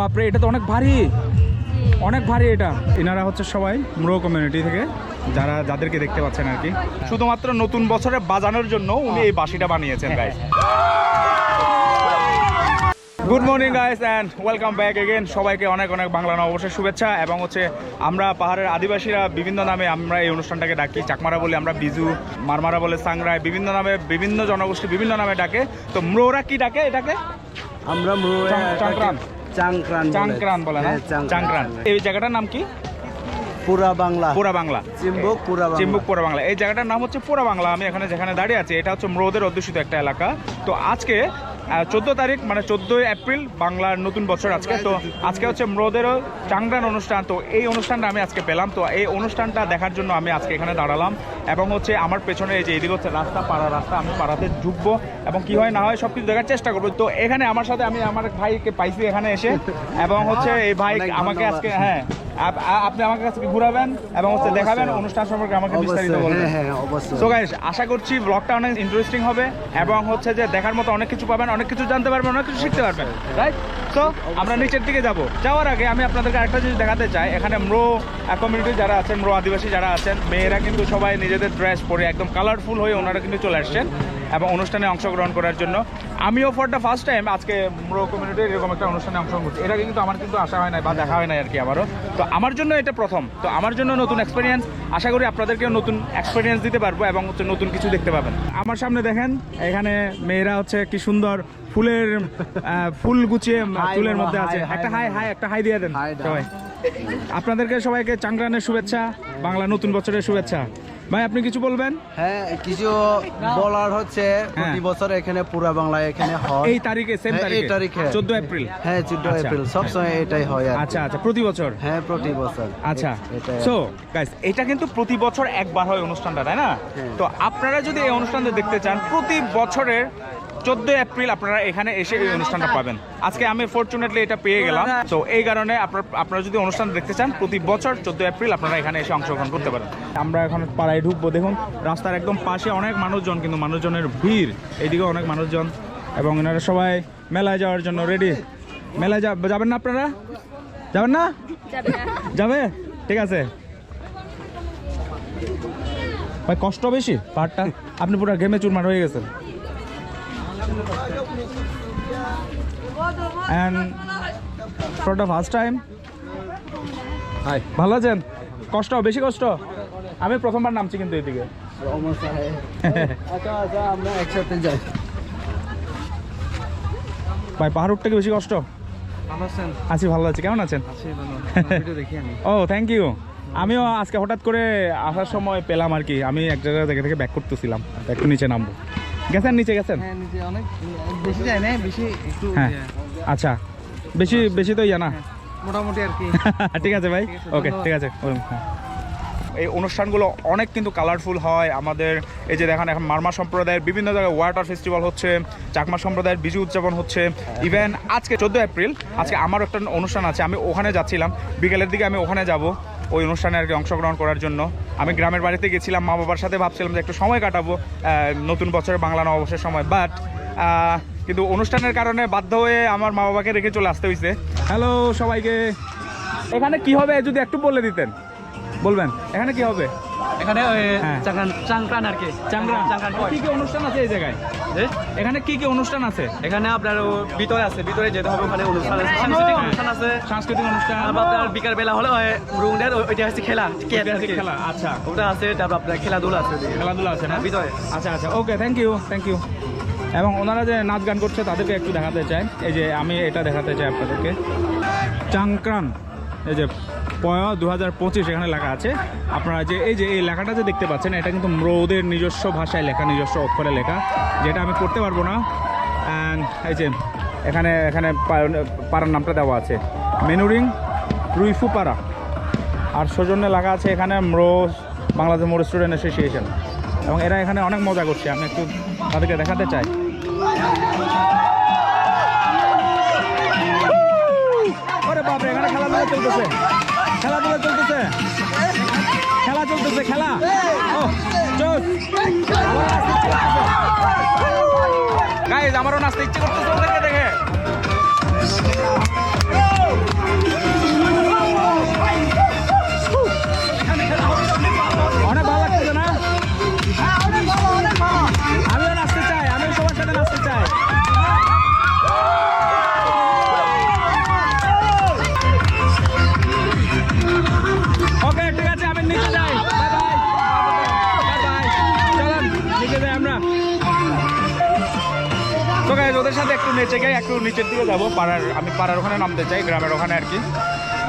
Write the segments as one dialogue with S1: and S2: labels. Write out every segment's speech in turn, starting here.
S1: বাপরে এটা তো অনেক ভারী। অনেক ভারী এটা। এনারা হচ্ছে সবাই মুরো কমিউনিটি থেকে যারা যাদেরকে দেখতে পাচ্ছেন আর কি। শুধুমাত্র নতুন বছরে বাজানোর জন্য উনি এই বাঁশিটা বানিয়েছেন guys good morning guys and welcome back again সবাইকে অনেক অনেক বাংলা নববর্ষের শুভেচ্ছা। এবং হচ্ছে আমরা পাহাড়ের আদিবাসীরা বিভিন্ন নামে আমরা এই অনুষ্ঠানটাকে ডাকি। চাকমারা বলে আমরা বিজু মারমারা বলে সাংরায় বিভিন্ন নামে বিভিন্ন জনগোষ্ঠী বিভিন্ন নামে ডাকে। তো ম্রোরা কি ডাকে এটাকে?
S2: আমরা
S1: চাংক্রান।
S2: চাংক্রান বলে।
S1: না?
S2: হ্যাঁ,
S1: চাংক্রান। এই জায়গাটার নাম কি?
S2: পুরা বাংলা।
S1: বাংলা।
S2: চিম্বুক পুরা বাংলা।
S1: এই জায়গাটার নাম হচ্ছে পোড়া বাংলা। আমি এখানে যেখানে দাঁড়িয়ে আছি এটা হচ্ছে ম্রোদের অধ্যুষিত একটা এলাকা। তো আজকে চোদ্দ তারিখ মানে চোদ্দোই এপ্রিল বাংলার নতুন বছর আজকে। তো আজকে হচ্ছে ম্রোদেরও চাংরান অনুষ্ঠান। তো এই অনুষ্ঠানটা আমি আজকে পেলাম। তো এই অনুষ্ঠানটা দেখার জন্য আমি আজকে এখানে দাঁড়ালাম। এবং হচ্ছে আমার পেছনে এই যে এদিকে হচ্ছে রাস্তা পাড়া রাস্তা আমি পাড়াতে ঢুকবো এবং কি হয় না হয় সব কিছু দেখার চেষ্টা করব। তো এখানে আমার সাথে আমি আমার ভাইকে পাইছি এখানে এসে এবং হচ্ছে এই ভাই আমাকে আজকে হ্যাঁ আপনি আমাকে আজকে ঘুরাবেন এবং হচ্ছে দেখাবেন অনুষ্ঠান সম্পর্কে আমাকে বিস্তারিত বলবেন।
S2: হ্যাঁ হ্যাঁ
S1: সো গাইস আশা করছি ব্লগটা অনেক ইন্টারেস্টিং হবে এবং হচ্ছে যে দেখার মতো অনেক কিছু পাবেন অনেক কিছু জানতে পারবেন অনেক কিছু শিখতে পারবেন রাইট সো আমরা নিচের দিকে যাব। যাওয়ার আগে আমি আপনাদেরকে আরেকটা জিনিস দেখাতে চাই। এখানে ম্রো কমিউনিটি যারা আছেন ম্রো আদিবাসী যারা আছেন, মেয়েরা কিন্তু সবাই নিজেদের ড্রেস পরে একদম কালারফুল হয়ে ওনারা কিন্তু চলে আসছেন এবং অনুষ্ঠানে অংশগ্রহণ করার জন্য। আমিও ফর দ্য ফার্স্ট টাইম আজকে ম্রো কমিউনিটির এরকম একটা অনুষ্ঠানে অংশগ্রহণ করছি। এটা কিন্তু আমার কিন্তু আসা হয় নাই বা দেখা হয় নাই আর কি আমারও তো আমার জন্য এটা প্রথম। তো আমার জন্য নতুন এক্সপিরিয়েন্স আশা করি আপনাদেরকেও নতুন এক্সপিরিয়েন্স দিতে পারব এবং হচ্ছে নতুন কিছু দেখতে পাবেন। আমার সামনে দেখেন, এখানে মেয়েরা হচ্ছে কি সুন্দর ফুলের ফুল গুছিয়ে চুলের মধ্যে আছে। একটা হাই হাই একটা হাই দিয়ে দেন সবাই। আপনাদেরকে সবাইকে চাংগ্রানের শুভেচ্ছা বাংলা নতুন বছরের শুভেচ্ছা। ভাই আপনি কিছু বলবেন?
S2: হ্যাঁ কিছু বলার হচ্ছে প্রতি বছর এখানে পুরা বাংলা এখানে হয়।
S1: এই তারিখে সেম
S2: হ্যাঁ, এই
S1: তারিখে?
S2: তারিখে।
S1: চোদ্দ এপ্রিল?
S2: হ্যাঁ চোদ্দ
S1: আচ্ছা।
S2: এপ্রিল। সবসময় এটাই হয় আর
S1: আচ্ছা আচ্ছা প্রতি বছর?
S2: হ্যাঁ প্রতি বছর।
S1: আচ্ছা। সো গাইস এটা কিন্তু প্রতি বছর একবার হয় অনুষ্ঠানটা তাই না?
S2: হ্যাঁ।
S1: তো আপনারা যদি এই অনুষ্ঠানটা দেখতে চান প্রতি বছরের চোদ্দ এপ্রিল আপনারা এখানে এসে এই অনুষ্ঠানটা পাবেন। আজকে আমি ফরচুনেটলি এটা পেয়ে গেলাম। তো এই কারণে আপনার, আপনারা যদি অনুষ্ঠান দেখতে চান, প্রতি বছর চোদ্দ এপ্রিল আপনারা এখানে এসে অংশগ্রহণ করতে পারেন। আমরা এখন পাড়ায় ঢুকবো। দেখুন, রাস্তার একদম পাশে অনেক মানুষজন, কিন্তু মানুষজনের ভিড়। এইদিকে অনেক মানুষজন এবং এনারা সবাই মেলায় যাওয়ার জন্য রেডি মেলায় যা- যাবেন না আপনারা? যাবেন না? যাবে? ঠিক আছে। ভাই, কষ্ট বেশি পাহাড়টা? আপনি পুরো ঘেমে চুরমার হয়ে গেছেন। And for the first time
S2: hi
S1: ভালো আছেন? কষ্ট বেশি কষ্ট? আমি প্রথমবার নামছি কিন্তু এদিকে।
S2: আচ্ছা আচ্ছা আমরা একসাথে যাই।
S1: ভাই পাহাড় উঠতে কি বেশি কষ্ট? আছি ভালো আছি। কেমন আছেন? ও থ্যাংক ইউ আমিও আজকে হঠাৎ করে আসার সময় পেলাম আর কি। আমি এক জায়গা থেকে থেকে ব্যাক করতেছিলাম। একটু নিচে নামবো। গেছেন নিচে গেছেন?
S2: হ্যাঁ অনেক। বেশি যায় না বেশি একটু
S1: হ্যাঁ আচ্ছা। বেশি বেশি তো ইয়া না।
S2: মোটামুটি আর কি।
S1: ঠিক আছে ভাই। ওকে ঠিক আছে। হ্যাঁ। এই অনুষ্ঠানগুলো অনেক কিন্তু কালারফুল হয়। আমাদের এই যে দেখেন এখন মারমা সম্প্রদায়ের বিভিন্ন জায়গায় ওয়াটার ফেস্টিভ্যাল হচ্ছে চাকমা সম্প্রদায়ের বিজু উদযাপন হচ্ছে। ইভেন আজকে চোদ্দ এপ্রিল আজকে আমার একটা অনুষ্ঠান আছে। আমি ওখানে যাচ্ছিলাম। বিকেলের দিকে আমি ওখানে যাব। ওই অনুষ্ঠানে আর কি অংশগ্রহণ করার জন্য। আমি গ্রামের বাড়িতে গেছিলাম মা বাবার সাথে ভাবছিলাম যে একটু সময় কাটাবো নতুন বছরের বাংলা নববর্ষের সময়। বাট কিন্তু অনুষ্ঠানের কারণে বাধ্য হয়ে আমার মা বাবাকে রেখে চলে আসতে হয়েছে হ্যালো সবাইকে। এখানে কি হবে যদি একটু বলে দিতেন? বলবেন এখানে কি হবে?
S3: এখানে
S1: হ্যাঁ।
S3: চাংক্রান আর কি।
S1: চাংগ্রাম
S3: চাংক্রান
S1: কি কি অনুষ্ঠান আছে এই জায়গায়? এখানে কি কি অনুষ্ঠান আছে?
S3: এখানে আপনার ভিতরে আছে ভিতরে যেতে হবে ওখানে অনুষ্ঠান আছে সাংস্কৃতিক। অনুষ্ঠান আছে।
S1: সাংস্কৃতিক অনুষ্ঠান।
S3: আপনার বিকাল বেলা হলে ওইটা হচ্ছে খেলা
S1: ঐতিহাসিক খেলা আচ্ছা।
S3: ওটা আছে তারপর আপনার খেলাধুলা আছে।
S1: খেলাধুলা আছে না?
S3: হ্যাঁ, ভিতরে।
S1: আচ্ছা আচ্ছা। Okay thank you thank you এবং ওনারা যে নাচ গান করছে তাদেরকে একটু দেখাতে চাই। এই যে আমি এটা দেখাতে চাই আপনাদেরকে। চাংক্রান এই যে পয় দু হাজার এখানে লেখা আছে। আপনারা যে এই যে এই লেখাটা যে দেখতে পাচ্ছেন, এটা কিন্তু ম্রৌদের নিজস্ব ভাষায় লেখা, নিজস্ব অক্ষরে লেখা, যেটা আমি করতে পারব না। এই যে এখানে এখানে পাড়ার নামটা দেওয়া আছে। মেনুরিং রুইফুপাড়া। আর সৌজন্যে লাগা আছে এখানে ম্রো বাংলাদেশ মোর স্টুডেন্ট অ্যাসোসিয়েশন। এবং এরা এখানে অনেক মজা করছে, আমি একটু তাদেরকে দেখাতে চাই। এখানে খেলাধুলা চলতেছে। খেলাধুলা চলতেছে। খেলা চলতেছে খেলা। গাইজ আমারও নাচতে ইচ্ছে করতেছে একটু নিচের দিকে যাব পাড়ার আমি পাড়ার ওখানে নামতে চাই গ্রামের ওখানে আর কি।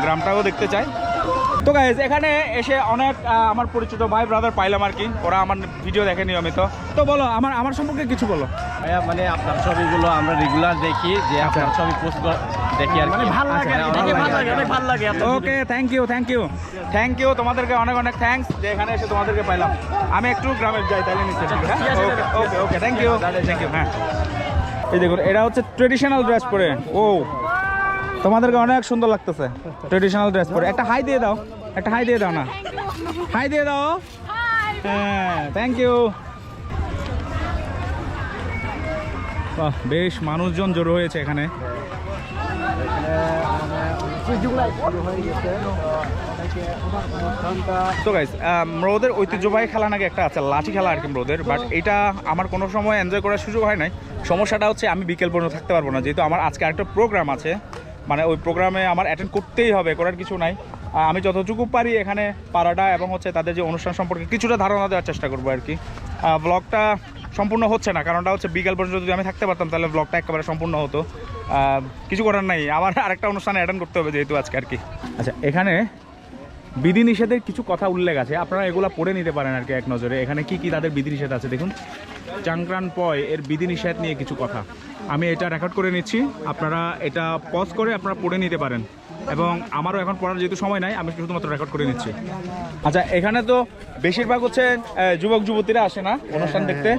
S1: গ্রামটাও দেখতে চাই। তো গাইজ এখানে এসে অনেক আমার পরিচিত ভাই ব্রাদার পাইলাম আর কি। ওরা আমার ভিডিও দেখে নিয়মিত। তো বলো আমার আমার সম্পর্কে কিছু বলো।
S3: ভাইয়া মানে আপনার ছবিগুলো আমরা রেগুলার দেখি যে আপনার ছবি পোস্ট দেখি আর মানে ভালো
S1: লাগে
S3: দেখে
S1: ভালো লাগে,
S3: অনেক ভালো লাগে
S1: okay thank you thank you thank you তোমাদেরকে অনেক অনেক থ্যাঙ্কস যে এখানে এসে তোমাদেরকে পাইলাম। আমি একটু গ্রামে যাই তাহলে নিচে okay okay okay thank you thank you হ্যাঁ। এই দেখুন, এটা হচ্ছে ট্রেডিশনাল ড্রেস পরে। ও তোমাদেরকে অনেক সুন্দর লাগতেছে ট্রেডিশনাল ড্রেস পরে। একটা হাই দিয়ে দাও, একটা হাই দিয়ে দাও না। হাই দিয়ে দাও। হ্যাঁ থ্যাংক ইউ বাহ, বেশ মানুষজন জড়ো হয়েছে এখানে। তো গাইস রোদের ঐতিহ্যবাহী খেলা নাকি একটা আছে, লাঠি খেলা আর কি রোদের বাট এটা আমার কোনো সময় এনজয় করার সুযোগ হয় নাই। সমস্যাটা হচ্ছে আমি বিকেল পর্যন্ত থাকতে পারব না, যেহেতু আমার আজকে একটা প্রোগ্রাম আছে মানে ওই প্রোগ্রামে আমার অ্যাটেন্ড করতেই হবে, করার কিছু নাই। আমি যতটুকু পারি এখানে পাড়াটা এবং হচ্ছে তাদের যে অনুষ্ঠান সম্পর্কে কিছুটা ধারণা দেওয়ার চেষ্টা করব আর কি। ব্লগটা সম্পূর্ণ হচ্ছে না। কারণটা হচ্ছে বিকাল পর্যন্ত যদি আমি থাকতে পারতাম, তাহলে ব্লগটা একেবারে সম্পূর্ণ হতো। কিছু করার নাই। আবার আরেকটা অনুষ্ঠানে অ্যাটেন্ড করতে হবে যেহেতু আজকে আর কি। আচ্ছা এখানে বিধিনিষেধের কিছু কথা উল্লেখ আছে। আপনারা এগুলো পড়ে নিতে পারেন আর কি এক নজরে। এখানে কি কি তাদের বিধিনিষেধ আছে? দেখুন, চাংক্রান পয় এর বিধিনিষেধ নিয়ে কিছু কথা। আমি এটা রেকর্ড করে নিচ্ছি। আপনারা এটা পজ করে আপনারা পড়ে নিতে পারেন। এবং আমারও এখন পড়ার যেহেতু সময় নাই, আমি শুধুমাত্র রেকর্ড করে নিচ্ছি। আচ্ছা এখানে তো বেশিরভাগ হচ্ছে যুবক, যুবতীরা আসে না অনুষ্ঠান দেখতে?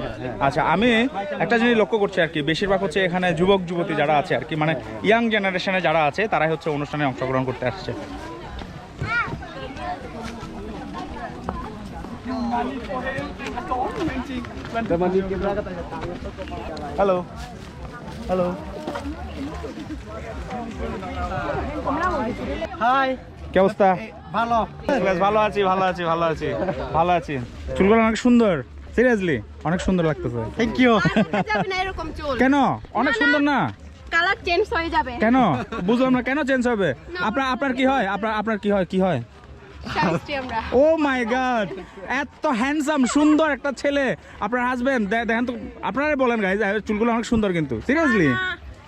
S1: আচ্ছা আমি একটা জিনিস লক্ষ্য করছি আর কি, বেশিরভাগ হচ্ছে এখানে যুবক, যুবতী যারা আছে আর কি মানে ইয়াং জেনারেশনে যারা আছে, তারাই হচ্ছে অনুষ্ঠানে অংশগ্রহণ করতে আসছে। হ্যালো হ্যালো
S2: হাই
S1: কি অবস্থা?
S2: ভালো।
S1: বেশ ভালো আছি ভালো আছি ভালো আছি ভালো আছি। চুলগুলো অনেক সুন্দর সিরিয়াসলি অনেক সুন্দর লাগতেছে।
S2: থ্যাংক ইউ
S4: যাবে না এরকম চুল।
S1: কেন? অনেক সুন্দর না?
S4: কালার চেঞ্জ হয়ে যাবে।
S1: কেন? বুঝলাম না কেন চেঞ্জ হবে? আপনার আপনার কি হয়? আপনার আপনার কি হয় কি হয়? ও মাই গড এত হ্যান্ডসাম সুন্দর একটা ছেলে। আপনার হাজবেন্ড দেখেন তো আপনারাই বলেন গাইজ চুলগুলো অনেক সুন্দর কিন্তু। সিরিয়াসলি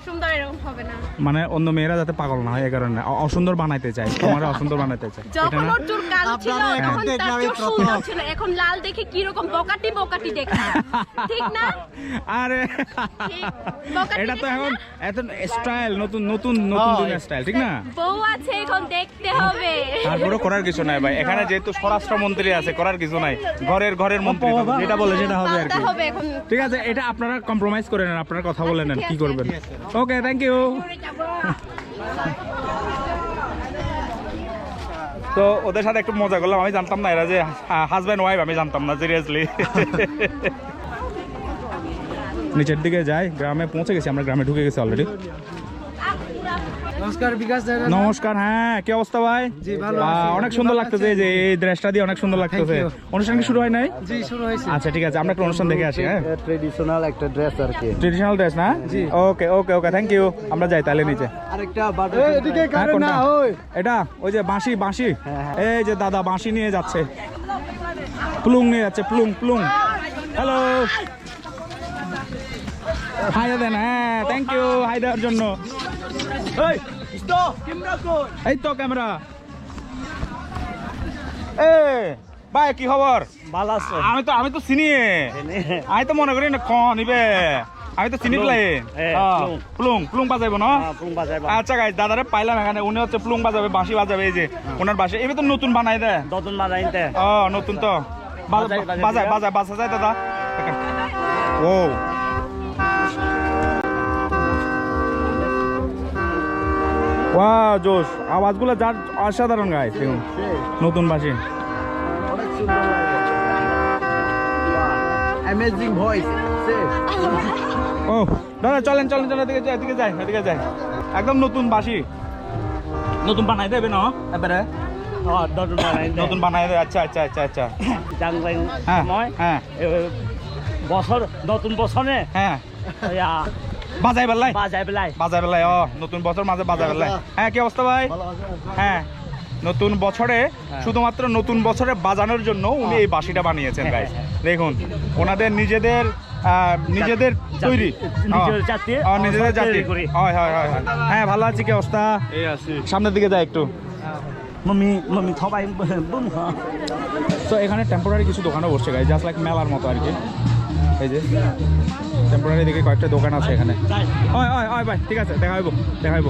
S4: সুন্দর এরকম হবে না।
S1: মানে অন্য মেয়েরা যাতে পাগল না হয় এই কারণে। অসুন্দর বানাইতে চায় তোমার অসুন্দর বানাইতে চায়। এটা
S4: যখন ওর চুল কালো ছিল
S2: এখন
S4: তখন তার চুল সুন্দর ছিল। এখন লাল দেখে কি রকম বকাটি বকাটি দেখে। ঠিক না?
S1: আরে। এটা তো এখন এত স্টাইল নতুন নতুন নতুন দুনিয়া স্টাইল ঠিক না?
S4: বউ আছে এখন দেখতে হবে।
S1: তারপরে করার কিছু নাই ভাই। এখানে যেহেতু স্বরাষ্ট্র মন্ত্রী আছে করার কিছু নাই। ঘরের ঘরের মন্ত্রী যেটা বলে সেটা হবে আর কি। ঠিক আছে এটা আপনারা কম্প্রোমাইজ করে নেন আপনারা কথা বলে নেন কি করবেন? ওকে থ্যাংক ইউ তো ওদের সাথে একটু মজা করলাম। আমি জানতাম না এরা যে হাজব্যান্ড ওয়াইফ আমি জানতাম না সিরিয়াসলি নিচের দিকে যাই গ্রামে পৌঁছে গেছি আমরা গ্রামে ঢুকে গেছি অলরেডি
S2: নমস্কার বিকাশ
S1: নমস্কার হ্যাঁ কি অবস্থা ভাই?
S2: জি, ভালো
S1: অনেক সুন্দর লাগতেছে যে এই ড্রেসটা দিয়ে অনেক সুন্দর লাগতেছে। অনুষ্ঠান কি শুরু হয় নাই?
S2: জি শুরু হয়েছে।
S1: আচ্ছা ঠিক আছে আমরা একটা অনুষ্ঠান দেখে আসি হ্যাঁ।
S2: ট্রেডিশনাল একটা ড্রেস আর কি।
S1: ট্রেডিশনাল ড্রেস না?
S2: জি।
S1: ওকে ওকে ওকে থ্যাংক ইউ আমরা যাই তাহলে নিচে।
S2: আরেকটা বাটার এদিকে
S1: হ্যাঁ?
S2: ওই।
S1: এটা ওই যে বাঁশি বাঁশি।
S2: হ্যাঁ, হ্যাঁ।
S1: এই যে দাদা বাঁশি নিয়ে যাচ্ছে। প্লুং নিয়ে যাচ্ছে প্লুং প্লুং। হ্যালো হাই দেন হ্যাঁ থ্যাংক ইউ হাই দেওয়ার জন্য। এই, এই তো ক্যামেরা এ ভাই কি খবর
S3: ভালো আছে
S1: আমি তো আমি তো চিনি আমি তো মনে করি না খন নিবে আমি তো চিনি পেলাই
S3: প্লুং।
S1: প্লুং বাজাইব না আচ্ছা গাইজ দাদারে পাইলাম এখানে উনি হচ্ছে প্লুং বাজাবে বাঁশি বাজাবে এই যে ওনার বাসে এবার তো নতুন বানাই দেয়
S3: দতন বাজাইতে
S1: ও নতুন তো বাজায় বাজায় বাজা যায় দাদা ও ওয়া জোশ আওয়াজগুলো যার অসাধারণ গায় দেখুন। নতুন বাসি
S2: অ্যামেজিং ভয়েস
S1: ও দাদা চলেন চলেন চলেন এদিকে যাই এদিকে যাই এদিকে যাই। একদম নতুন বাসি নতুন বানাই দেবে না এবারে?
S3: বাজাইতে
S1: নতুন বানাই দেবে আচ্ছা আচ্ছা আচ্ছা আচ্ছা। হ্যাঁ হ্যাঁ।
S3: বছর নতুন বছরে
S1: হ্যাঁ। বাজাই বেলাই
S3: বাজাই
S1: বেলায়। ও নতুন বছর মাঝে বাজার বেলায়। হ্যাঁ কি অবস্থা ভাই? হ্যাঁ নতুন বছরে শুধুমাত্র নতুন বছরে বাজানোর জন্য উনি এই বাঁশিটা বানিয়েছেন গাইস দেখুন ওনাদের নিজেদের নিজেদের তৈরি। নিজেদের জাতি। হয় হয় হয় হয়। হ্যাঁ ভালো আছি কি অবস্থা? সামনের দিকে যায় একটু।
S5: মম্মি মম্মি সবাই হ্যাঁ
S1: তো এখানে টেম্পোরারি কিছু দোকানও বসছে গাই জাস্ট লাইক মেলার মতো আর কি। এই যে। টেম্পোরারি দিকে কয়েকটা দোকান আছে এখানে। হয় হয় হয় ভাই ঠিক আছে দেখা হইব দেখা হইব।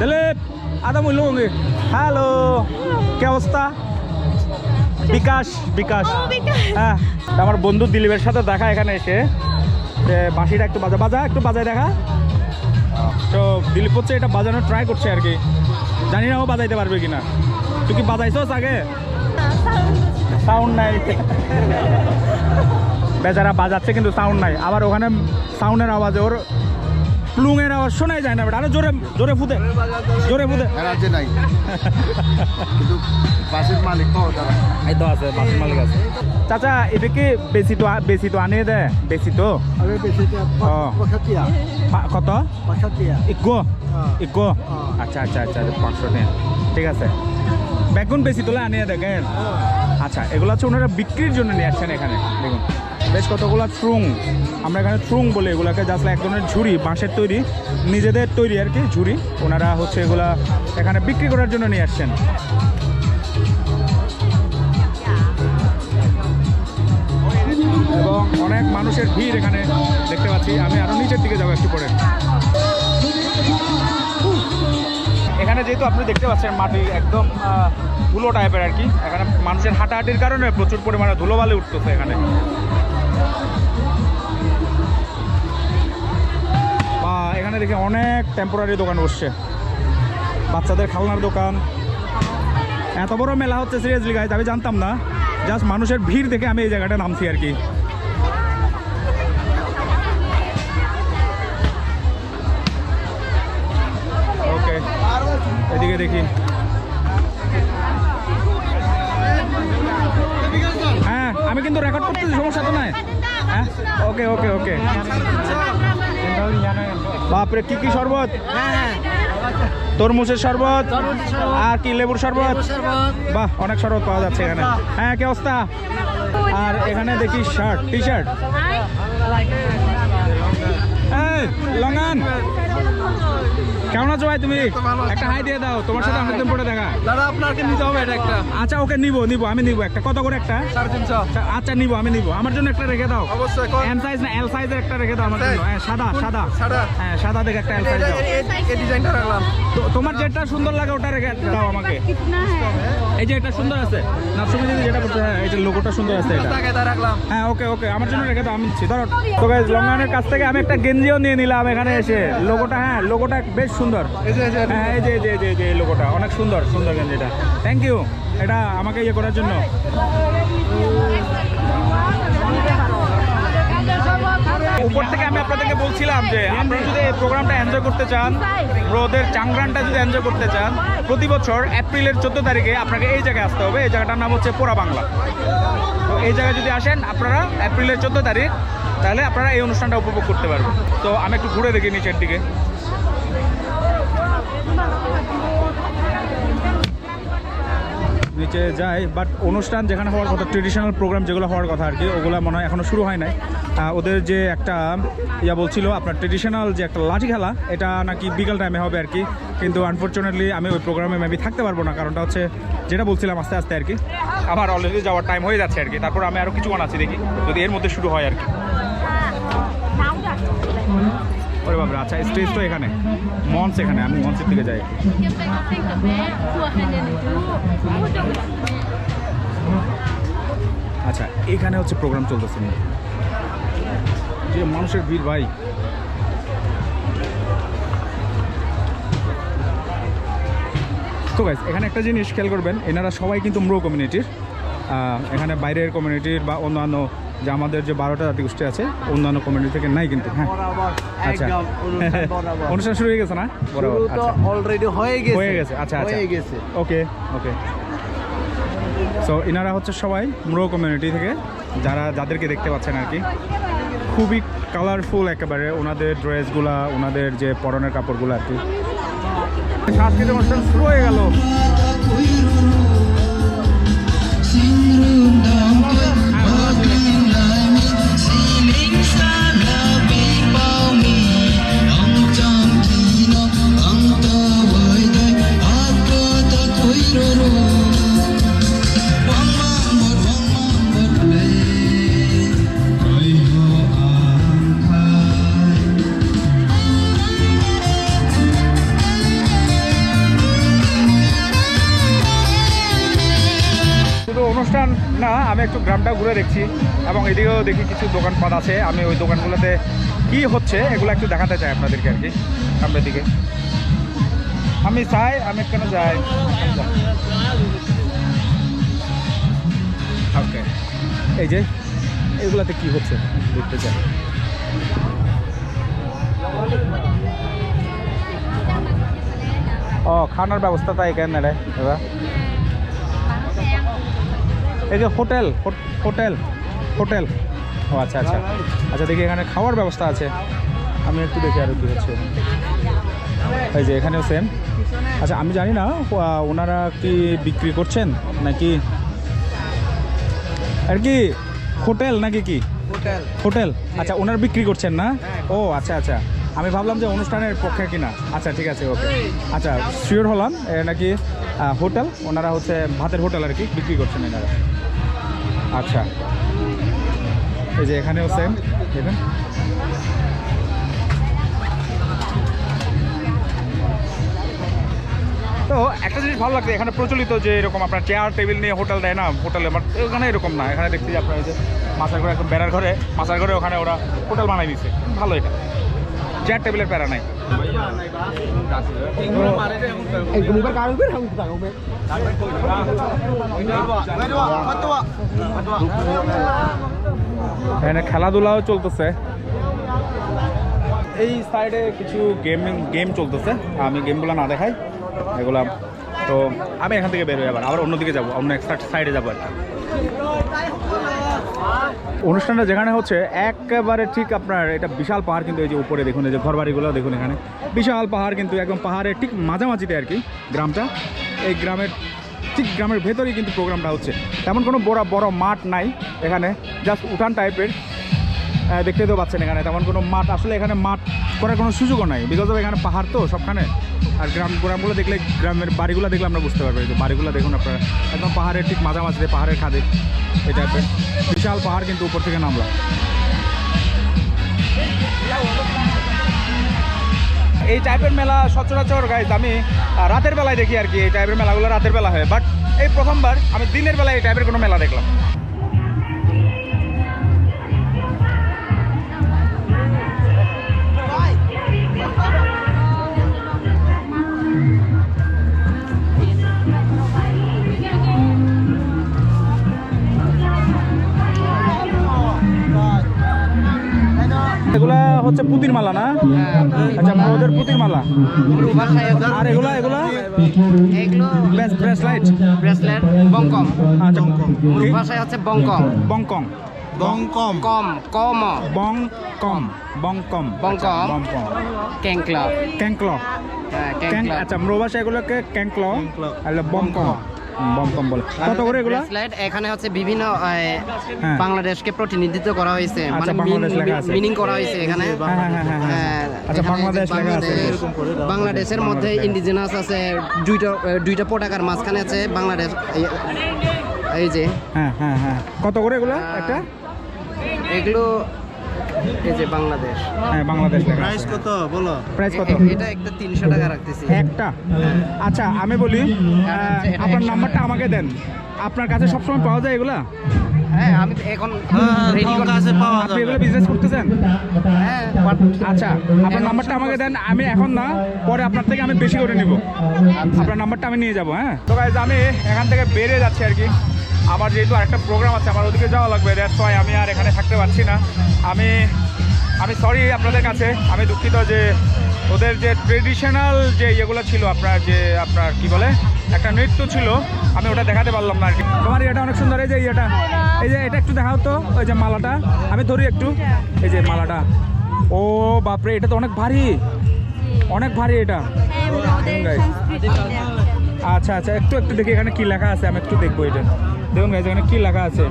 S1: দিলীপ আদা মূল্য হ্যালো কে অবস্থা? বিকাশ বিকাশ। হ্যাঁ আমার বন্ধু দিলীপের সাথে দেখা এখানে এসে। যে বাঁশিটা একটু বাজা বাজা একটু বাজায় দেখা। তো দিলীপ হচ্ছে এটা বাজানোর ট্রাই করছে আর কি। জানি না ও বাজাইতে পারবে কিনা। তুই কি বাজাইছস আগে? সাউন্ড নাই। বেচারা বাজাচ্ছে কিন্তু সাউন্ড নাই। আবার ওখানে সাউন্ডের আওয়াজে ওর প্লুংয়ের আওয়াজ শোনাই যায় না বেটা। আরে জোরে জোরে ফুদে জোরে ফুদে।
S2: এনার্জি নাই। কিন্তু বাসের মালিক পাওয়া যাবে
S1: এই তো আছে বাসের মালিক আছে। চাচা এটা কি বেশি তো বেশি তো আনিয়ে দে বেশি তো?
S2: আরে বেশি
S1: ও।
S2: পঁচাত্তিয়া
S1: কত?
S2: পঁচাত্তিয়া
S1: ইকো?
S2: হ্যাঁ।
S1: ইকো। আচ্ছা আচ্ছা আচ্ছা পাঁচশো টাকা ঠিক আছে। বেগুন বেশি তোলে আনিয়ে দেখেন আচ্ছা এগুলো হচ্ছে ওনারা বিক্রির জন্য নিয়ে আসছেন এখানে। দেখুন, বেশ কতগুলো ট্রুং আমরা এখানে ট্রুং বলি, এগুলোকে জাস্ট এক ধরনের ঝুড়ি, বাঁশের তৈরি, নিজেদের তৈরি আর কি ঝুড়ি। ওনারা হচ্ছে এগুলা এখানে বিক্রি করার জন্য নিয়ে আসছেন। এবং অনেক মানুষের ভিড় এখানে দেখতে পাচ্ছি। আমি আরও নিচের দিকে যাব একটু পরে। এখানে যেহেতু আপনি দেখতে পাচ্ছেন মাটি একদম ধুলো টাইপের আর কি। এখানে মানুষের হাঁটাহাঁটির কারণে প্রচুর পরিমাণে ধুলোবালি উঠতেছে এখানে। বা, এখানে দেখি অনেক টেম্পোরারি দোকান বসছে। বাচ্চাদের খেলনার দোকান। এত বড় মেলা হচ্ছে সিরিয়াসলি গাইজ আমি জানতাম না। জাস্ট মানুষের ভিড় দেখে আমি এই জায়গাটা নামছি আর কি। ওকে এদিকে দেখি। আমি কিন্তু রেকর্ড করতেছি, সমস্যা তো নাই। হ্যাঁ? ওকে ওকে ওকে বাপরে, কি কি শরবত? তরমুজের শরবত আর কি, লেবুর শরবত? বাহ, অনেক শরবত পাওয়া যাচ্ছে এখানে। হ্যাঁ কি অবস্থা? আর এখানে দেখি শার্ট টি শার্ট লঙ্গান। কেমন আছো ভাই তুমি? একটা হাই দিয়ে দাও তোমার সাথে অনেকদিন পরে দেখা।
S2: দাদা আপনাকে নিতে হবে এটা একটা।
S1: আচ্ছা ওকে নিবো নিবো আমি নিবো একটা। কত করে একটা?
S2: সাড়ে তিনশো।
S1: আচ্ছা, আচ্ছা নিবো আমি নিবো। আমার জন্য একটা রেখে দাও।
S2: অবশ্যই
S1: এম সাইজ না এল সাইজের একটা রেখে দাও আমার জন্য। হ্যাঁ সাদা সাদা।
S2: সাদা?
S1: হ্যাঁ সাদা দেখে একটা এল সাইজ দাও।
S2: এই ডিজাইনটা রাখলাম।
S1: তোমার যেটা সুন্দর লাগে ওটা রেখে দাও আমাকে। এই যে এটা সুন্দর আছে। না তুমি যদি যেটা করতে হ্যাঁ এই যে লোগোটা সুন্দর আছে এটা।
S2: রাখলাম।
S1: হ্যাঁ ওকে ওকে আমার জন্য রেখে দাও আমি নিচ্ছি। ধরো তো গাইজ লঙ্গানের কাছ থেকে আমি একটা গেঞ্জিও নিয়ে নিলাম এখানে এসে। লোগোটা হ্যাঁ লোগোটা বেশ সুন্দর। হ্যাঁ এই যে এই যে এই যে, এই যে অনেক সুন্দর সুন্দর গেঞ্জিটা। থ্যাংক ইউ এটা আমাকে ইয়ে করার জন্য। উপর থেকে আমি আপনাদেরকে বলছিলাম যে আপনারা যদি এই প্রোগ্রামটা এনজয় করতে চান রোদের চাংরানটা যদি এনজয় করতে চান প্রতি বছর এপ্রিলের চোদ্দ তারিখে আপনাকে এই জায়গায় আসতে হবে। এই জায়গাটার নাম হচ্ছে পোড়া বাংলা। তো এই জায়গায় যদি আসেন আপনারা এপ্রিলের চোদ্দ তারিখ তাহলে আপনারা এই অনুষ্ঠানটা উপভোগ করতে পারবেন। তো আমি একটু ঘুরে দেখি নিচের দিকে। নিচে যায় বাট অনুষ্ঠান যেখানে হওয়ার কথা ট্রেডিশনাল প্রোগ্রাম যেগুলো হওয়ার কথা আর কি, ওগুলো মনে হয় এখনও শুরু হয় নাই। ওদের যে একটা ইয়া বলছিল, আপনার ট্রেডিশনাল যে একটা লাঠি খেলা, এটা নাকি বিকাল টাইমে হবে আর কি। কিন্তু আনফর্চুনেটলি আমি ওই প্রোগ্রামে মেবি থাকতে পারব না, কারণটা হচ্ছে যেটা বলছিলাম আস্তে আস্তে আর কি, আমার অলরেডি যাওয়ার টাইম হয়ে যাচ্ছে আর কি। তারপর আমি আরও কিছুক্ষণ আছি দেখি, যদি এর মধ্যে শুরু হয় আর কি। ওরে বাবরে আচ্ছা স্টেজ তো এখানে। মঞ্চ এখানে, আমি মঞ্চের দিকে যাই। আচ্ছা এখানে হচ্ছে প্রোগ্রাম চলতেছে। যে মানুষের ভিড়, ভাই। তো গাইস এখানে একটা জিনিস খেয়াল করবেন, এনারা সবাই কিন্তু ম্রো কমিউনিটির এখানে বাইরের কমিউনিটির বা অন্যান্য যে আমাদের যে বারোটা জাতিগোষ্ঠী আছে অন্যান্য কমিউনিটি থেকে নাই কিন্তু হ্যাঁ। আচ্ছা।
S2: অনুষ্ঠান
S1: শুরু হয়ে গেছে না? বরাবর
S2: তো
S1: আচ্ছা।
S2: অলরেডি হয়ে গেছে।
S1: হয়ে গেছে আচ্ছা আচ্ছা।
S2: হয়ে গেছে।
S1: ওকে ওকে। সো এনারা হচ্ছে সবাই ম্রো কমিউনিটি থেকে যারা যাদেরকে দেখতে পাচ্ছেন আর কি। খুবই কালারফুল একেবারে ওনাদের ড্রেসগুলা ওনাদের যে পরনের কাপড়গুলো আর কি। সাংস্কৃতিক অনুষ্ঠান শুরু হয়ে গেল। অনুষ্ঠান না, আমি একটু গ্রামটা ঘুরে দেখছি এবং এদিকেও দেখি কিছু দোকানপাট আছে। আমি ওই দোকানগুলোতে কি হচ্ছে এগুলো একটু দেখাতে চাই আপনাদেরকে আর কি, সামনের দিকে। আমি চাই আমি কেন যাই? ওকে, এই যে, এগুলাতে কি হচ্ছে? দেখতে চাই। ও খানার ব্যবস্থা তাই এখানে রে এবার। এই যে হোটেল হোটেল হোটেল। ও আচ্ছা আচ্ছা। আচ্ছা দেখি এখানে খাওয়ার ব্যবস্থা আছে। আমি একটু দেখি আরও কী হচ্ছে। এই যে এখানেও সেম আচ্ছা আমি জানি না ওনারা কি বিক্রি করছেন নাকি? আর কি হোটেল নাকি কি?
S2: হোটেল।
S1: হোটেল। আচ্ছা ওনারা বিক্রি করছেন না? ও আচ্ছা আচ্ছা। আমি ভাবলাম যে অনুষ্ঠানের পক্ষে কিনা। আচ্ছা ঠিক আছে ওকে। আচ্ছা শিওর হলাম এ নাকি হোটেল। ওনারা হচ্ছে ভাতের হোটেল আর কি বিক্রি করছেন এনারা। আচ্ছা। এই যে এখানেও সেম দেখুন। তো একটা জিনিস ভালো লাগছে, এখানে প্রচলিত যে এরকম আপনার চেয়ার টেবিল নিয়ে হোটেল দেয় না হোটেলে বাট ওখানে এরকম না, এখানে দেখছি যে আপনার এই যে মাছের ঘরে, একদম বেড়ার ঘরে মাছের ঘরে ওখানে ওরা হোটেল বানাই দিচ্ছে ভালো এটা। চেয়ার টেবিলের প্যারা নাই। এখানে খেলাধুলাও চলতেছে। এই সাইডে কিছু গেম গেম চলতেছে। আমি গেমগুলো না দেখাই, এগুলা। তো আমি এখান থেকে বেরোই আবার আবার অন্যদিকে যাব, অন্য একটা সাইডে যাব আর। অনুষ্ঠানটা যেখানে হচ্ছে, একেবারে ঠিক আপনার এটা বিশাল পাহাড় কিন্তু এই যে উপরে দেখুন, এই যে ঘরবাড়িগুলো দেখুন এখানে। বিশাল পাহাড় কিন্তু একদম পাহাড়ের ঠিক মাঝামাঝিতে আর কি গ্রামটা। এই গ্রামের ঠিক গ্রামের ভেতরেই কিন্তু প্রোগ্রামটা হচ্ছে। তেমন কোনো বড় বড় মাঠ নাই এখানে জাস্ট উঠান টাইপের দেখতে তো পাচ্ছেন এখানে, তেমন কোনো মাঠ। আসলে এখানে মাঠ করার কোনো সুযোগও নাই। বিকজ অফ এখানে পাহাড় তো সবখানে। আর গ্রাম গ্রামগুলো দেখলে, গ্রামের বাড়িগুলো দেখলে আমরা বুঝতে পারব। যে বাড়িগুলো দেখুন আপনারা। একদম পাহাড়ের ঠিক মাঝামাঝিতে, পাহাড়ের খাদে, এই টাইপের বিশাল পাহাড় কিন্তু উপর থেকে নামলাম এই টাইপের মেলা সচরাচর গাইজ আমি রাতের বেলায় দেখি আর কি। এই টাইপের মেলাগুলো রাতের বেলা হয়। বাট এই প্রথমবার আমি দিনের বেলায় এই টাইপের কোনো মেলা দেখলাম হচ্ছে পুতির মালা না? আচ্ছা ওদের পুতির মালা। আর এগুলা এগুলা?
S6: এগুলো
S1: ব্রেসলাইট
S6: ব্রেসলেট। বংকম।
S1: আচ্ছা
S6: মূল? ভাষায় হচ্ছে বংকম।
S1: বংকং
S2: বংকম।
S6: কম কম।
S1: বং কম। বংকম।
S6: বংকম।
S1: বংকম।
S6: ক্যাংক্ল
S1: ক্যাংক্ল আচ্ছা মৃ ভাষা এগুলোকে ক্যাংক্ল আর বংকম। কত করে এগুলা?
S6: এখানে হচ্ছে বিভিন্ন
S1: হ্যাঁ।
S6: বাংলাদেশকে প্রতিনিধিত্ব করা হয়েছে।
S1: আচ্ছা,
S6: মানে। মিনিং করা হয়েছে এখানে।
S1: হ্যাঁ হ্যাঁ আচ্ছা বাংলাদেশ লেখা আছে।
S6: বাংলাদেশের মধ্যে ইন্ডিজিনাস আছে দুইটা দুইটা পতাকার মাঝখানে আছে বাংলাদেশ এই- এই যে।
S1: হ্যাঁ হ্যাঁ হ্যাঁ। কত করে এগুলা একটা?
S6: এগুলো এই যে বাংলাদেশ।
S1: হ্যাঁ বাংলাদেশ লেখা
S2: প্রাইস কত? বলো।
S1: প্রাইস কত?
S6: এ- এ- এটা একটা তিনশো টাকা রাখতেছি।
S1: একটা? আচ্ছা আমি বলি আপনার নাম্বারটা আমাকে দেন। আপনার কাছে সবসময় পাওয়া যায় এগুলা?
S6: হ্যাঁ আমি এখন রেডি
S2: কাছে পাওয়া
S1: আপনি এগুলো বিজনেস করতেছেন?
S6: হ্যাঁ
S1: আচ্ছা আপনার নাম্বারটা আমাকে দেন। আমি এখন না পরে আপনার থেকে আমি বেশি করে নিব। আপনার নাম্বারটা আমি নিয়ে যাব হ্যাঁ? তো গাইজ আমি এখান থেকে বেরিয়ে যাচ্ছি আর কি। আমার যেহেতু আরেকটা প্রোগ্রাম আছে আমার ওদিকে যাওয়া লাগবে দ্যাটস ওয়াই আমি আর এখানে থাকতে পারছি না। আমি আমি সরি আপনাদের কাছে আমি দুঃখিত যে ওদের যে ট্রেডিশনাল যে ইয়েগুলো ছিল আপনার যে আপনার কি বলে একটা নৃত্য ছিল আমি ওটা দেখাতে পারলাম না আর কি। তোমার এটা অনেক সুন্দর এই যে এটা এই যে এটা একটু দেখাও তো ওই যে মালাটা আমি ধরি একটু এই যে মালাটা। ও বাপরে এটা তো অনেক ভারী অনেক ভারী এটা। আচ্ছা আচ্ছা একটু একটু দেখি এখানে কি লেখা আছে আমি একটু দেখব এটা। দেখুন guys, এখানে কি লেখা আছে?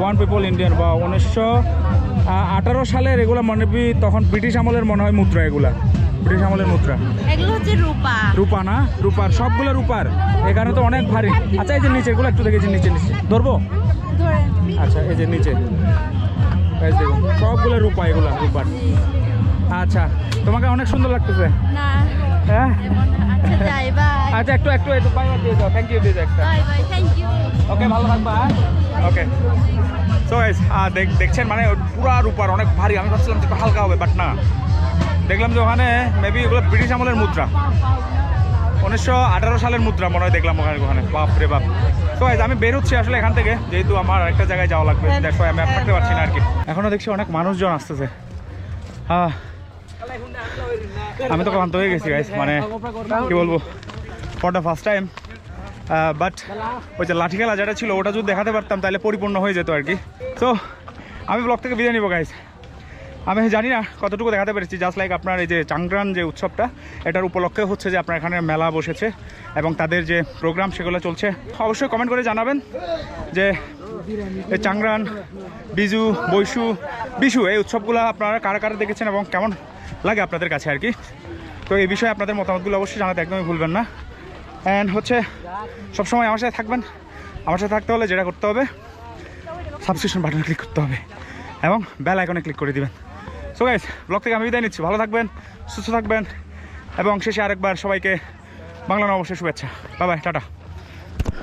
S1: ওয়ান পিপল ইন্ডিয়ান বা উনিশশো আঠারো সালের এগুলো মনে তখন ব্রিটিশ আমলের মনে হয় মুদ্রা এগুলা। ব্রিটিশ আমলের মুদ্রা।
S4: এগুলো হচ্ছে রূপা।
S1: রূপা না? রূপার সবগুলো রূপার। এখানে তো অনেক ভারী। আচ্ছা এই যে নিচে এগুলো একটু দেখেছি নিচে নিচে। ধরবো? আচ্ছা এই যে নিচে। দেখুন সবগুলো রূপা এগুলা রূপার। আচ্ছা তোমাকে অনেক সুন্দর লাগতেছে।
S4: না।
S1: হ্যাঁ?
S4: আচ্ছা
S1: আচ্ছা একটু একটু একটু বাই দিয়ে দাও। থ্যাংক ইউ দিয়ে দাও একটা।
S4: Bye bye thank you
S1: okay ভালো থাকবা ওকে সো গাইস দেখছেন মানে পুরা রূপার অনেক ভারী। আমি ভাবছিলাম যে হালকা হবে বাট না। দেখলাম যে ওখানে মেবি ওগুলো ব্রিটিশ আমলের মুদ্রা। উনিশশো আঠারো সালের মুদ্রা মনে হয় দেখলাম ওখানে ওখানে। বাপ রে বাপ। তো আমি বের হচ্ছি আসলে এখান থেকে। যেহেতু আমার একটা জায়গায় যাওয়া লাগবে। দেখো আমি আর থাকতে পারছি না আর কি। এখনও দেখছি অনেক মানুষজন আসতেছে। হ্যাঁ। আমি তো ক্লান্ত হয়ে গেছি গাইস মানে কি বলব? For the first time but ওই যে লাঠি খেলা যেটা ছিল, ওটা যদি দেখাতে পারতাম, তাহলে পরিপূর্ণ হয়ে যেত আর কি। তো আমি ব্লগ থেকে বিদায় নিব গাইস আমি জানি না কতটুকু দেখাতে পেরেছি জাস্ট লাইক আপনার এই যে চাংগ্রান যে উৎসবটা, এটার উপলক্ষে হচ্ছে যে আপনার এখানে মেলা বসেছে এবং তাদের যে প্রোগ্রাম সেগুলো চলছে। অবশ্যই কমেন্ট করে জানাবেন যে চাংরান বিজু, বৈশু, বিশু, এই উৎসবগুলো আপনারা কারা কারা দেখেছেন এবং কেমন লাগে আপনাদের কাছে আর কি। তো এই বিষয়ে আপনাদের মতামতগুলো অবশ্যই জানাতে একদমই ভুলবেন না। অ্যান্ড হচ্ছে, সবসময় আমার সাথে থাকবেন। আমার সাথে থাকতে হলে যেটা করতে হবে সাবস্ক্রিপশন বাটনে ক্লিক করতে হবে এবং বেল আইকনে ক্লিক করে দিবেন। সো গাইস ব্লগ থেকে আমি বিদায় নিচ্ছি। ভালো থাকবেন, সুস্থ থাকবেন এবং শেষে আরেকবার সবাইকে বাংলা নববর্ষের শুভেচ্ছা। Bye bye tata.